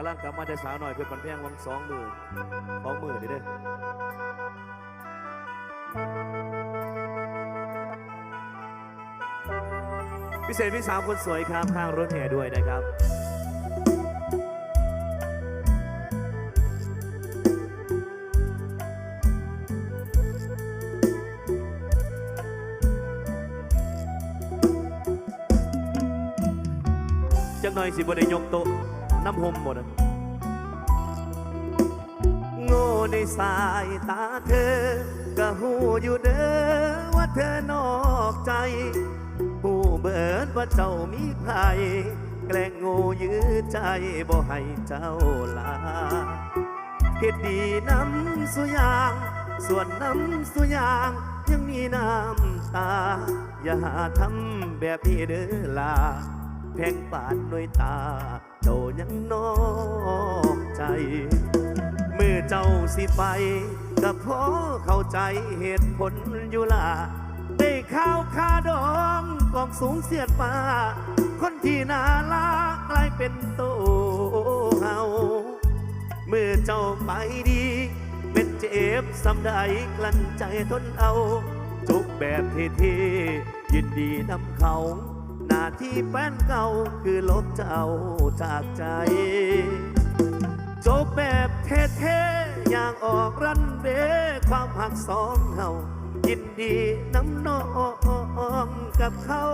กำลังกลับมาได้สาวหน่อยเพื่อนปันแพงวังสองมือสองมือนี่เด้อพิเศษพี่สาวคนสวยครับข้างรถแห่ด้วยนะครับจักหน่อยสิบ่ได้ยกโต๊ะ น้ำหมหมดโง่ในสายตาเธอ ก็หูอยู่เด้อว่าเธอนอกใจ หูเบิดว่าเจ้ามีภัยแกล้งโง่ยื้อใจบ่ให้เจ้าลาเฮ็ดดีน้ำสุยาง ส่วนน้ำสุยางยังมีน้ำตา อย่าทำแบบนี้เด้อลา แพงปานด้วยตา เจ้ายังนอกใจ เมื่อเจ้าสิไปก็พอเข้าใจเหตุผลอยู่ละได้ข้าวคาดองกองสูงเสียดฟ้าคนที่น่ารักกลายเป็นโตเฮาเมื่อเจ้าไปดี เป็นเจ็บสำใดกลั้นใจทนเอา จุกแบบเท่ๆยินดีนำเขา หน้าที่แป้นเก่าคือลบเจ้าจากใจ จบแบบเท่ๆอย่างออกรันเวย์ความหักสองเฮายินดีน้ำนองกับเขา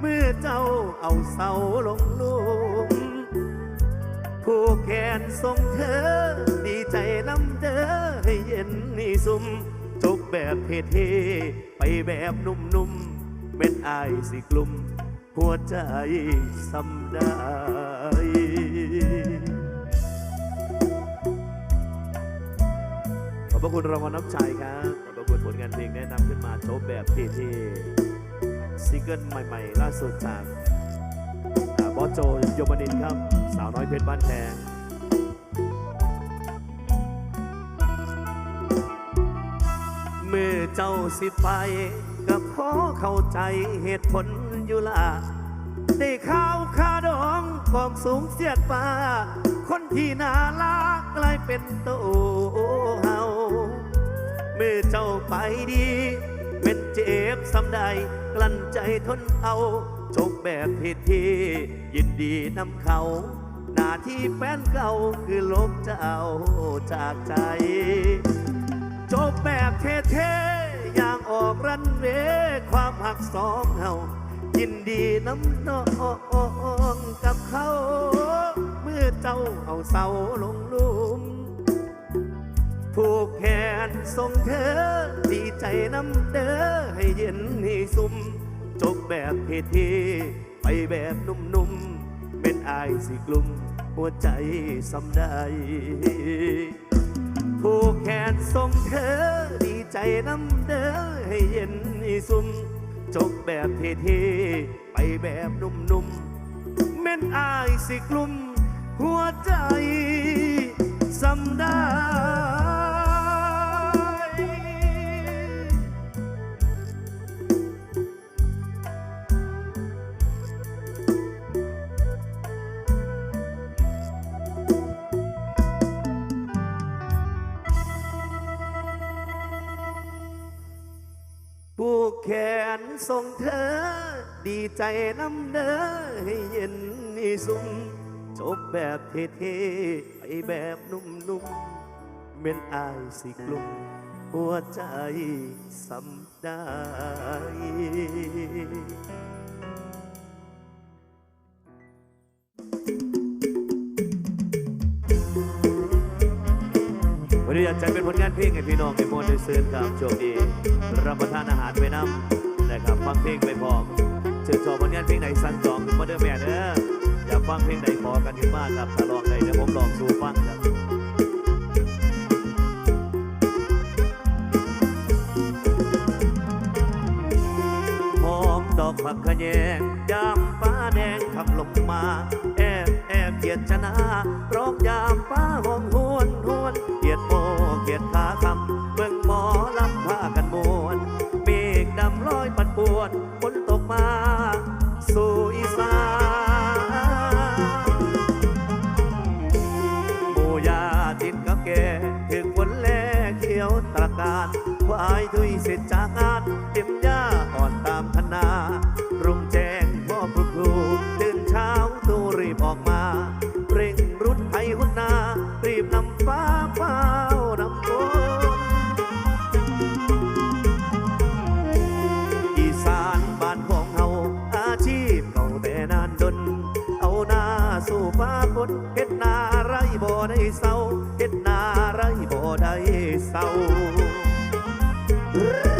เมื่อเจ้าเอาเสาลงลุมผู้แขนส่งเธอ ดีใจน้ำเด้อให้เย็นนี่ซุ่มจกแบบเท่ๆไปแบบนุ่มๆ เป็นอายสิกลุ่ม หัวใจสำได้ขอบพระคุณรางวัลน้ำใจครับ ขอบพระคุณผลงานเพลงแนะนำขึ้นมาโชว์แบบเท่ๆซิงเกิลใหม่ๆ ล่าสุดจากบอสโจโยมนินครับ สาวน้อยเพชรบ้านแพงเมื่อเจ้าสิไป ขอเข้าใจเหตุผลอยู่ละได้ข้าวคาดองของสูงเสียดฟ้า คนที่น่ารักกลายเป็นโตเฮาเมื่อเจ้าไปดี เป็นเจ็บสำใดกลั้นใจทนเอาจบแบบเท่ๆยินดีนำเขา หน้าที่แฟนเก่าคือลบเจ้าจากใจ จบแบบเท่ ย่างออกรันเวความหักสองเฮายินดีน้ำนองกับเขาเมื่อเจ้าเอาเสาลงลุมผูกแขนส่งเธอ ดีใจน้ำเด้อให้เย็นให้ซุ่มจบแบบเท่ๆไปแบบนุ่มๆเป็นอายสิกลุ่มหัวใจสำได้ผูกแขนส่งเธอ ใจน้ำเด้อให้เย็นให้ซุ่มจบแบบเท่ๆไปแบบนุ่มๆเม่นอายสิกลุ่มหัวใจสำได้ ผู้แขนส่งเธอ ดีใจน้ำเด้อให้เย็นนี่สุ่มจบแบบเท่ๆไปแบบนุ่มๆเม่นอายสิกลุ่มหัวใจสำได้วันนี้อยากจะเป็นผลงานเพลงให้พี่น้องในมวลได้ซื้อครับโชคดี รับประทานอาหารไปน้ำนะครับฟังเพลงไปพร้อมเชิญชมผลงานเพลงไหนสั่งจองมาเด้อแม่เด้ออยากฟังเพลงไหนขอกันขึ้นมากครับถ้าลองได้เดี๋ยวผมลองสู่ฟังครับหอมดอกผักขยงยามฟ้าแดงขับลงมา แอบแอบเกียดชนะร้องยามฟ้าหองห ทุยเสร็จจากงานเต็มยาอ่อนตามคณารุ่งแจ้งพ่อพระครูตื่นเช้าตูรีบออกมา เร่งรุดไทยหุ่นนา รีบนำฟ้าเฝ้านำฝนอีสานบ้านของเฮาอาชีพเก่าแต่นานดน เอาหน้าสู่ฟ้าฝนเฮ็ดนาไรบ่ได้เศร้าเฮ็ดนาไรบ่ได้เศร้า ม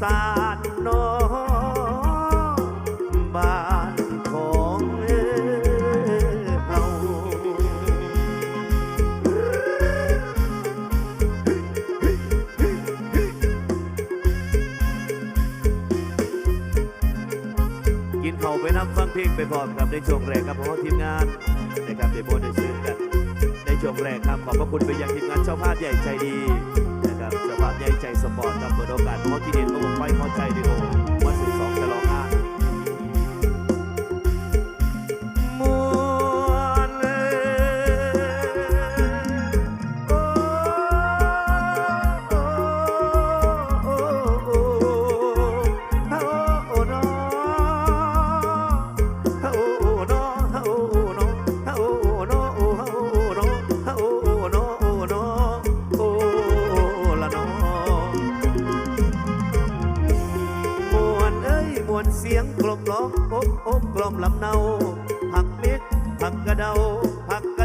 สานนองบ้านของเอากินเขาไปนับฟังเพลงไปพร้อมกับในช่วงแรกครับเพราะว่าทีมงานนะครับได้บนได้ซื้อกันในช่วงแรกครับขอบพระคุณไปยังทีมงานเจ้าภาพใหญ่ใจดี นะครับเจ้าภาพใหญ่ใจสปอร์ตครับเปิดโอกาสเพราะที่เด่นระบบไฟพอใจดีโอวั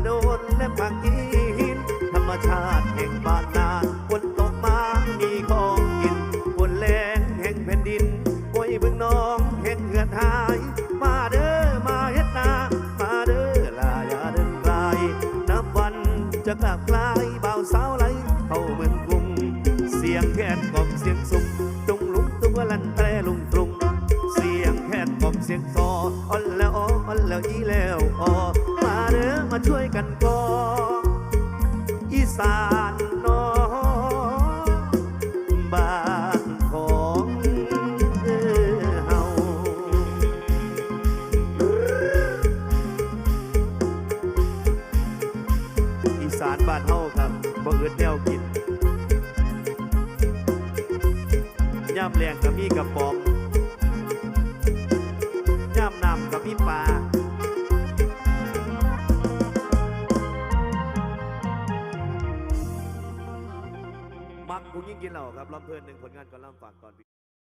โดนและผักอีหิน ธรรมชาติแห่งบ้านนาฝนตกมามีของกินฝนแรงแห่งแผ่นดินห้วยบึงน้องแห่งเหือนหาย มาเด้อมาเฮ็ดนา มาเด้อลาอย่าเดินไกลนับวันจะกลับกลายเบาสาวไหลเข้าเมืองกรุงเสียงแคนกล่อมเสียงสุง มาช่วยกันก่ออีสานน้องบ้านของเฮาอีสานบ้านเฮาครับบ่เอื่นแนวกินย่ำแรงก็มีกระป๋อมย่ำน้ำก็มีปลา ยิ่งกินเหล่าครับลำเพลินหนึ่งผลงานก่อนลำฝากก่อน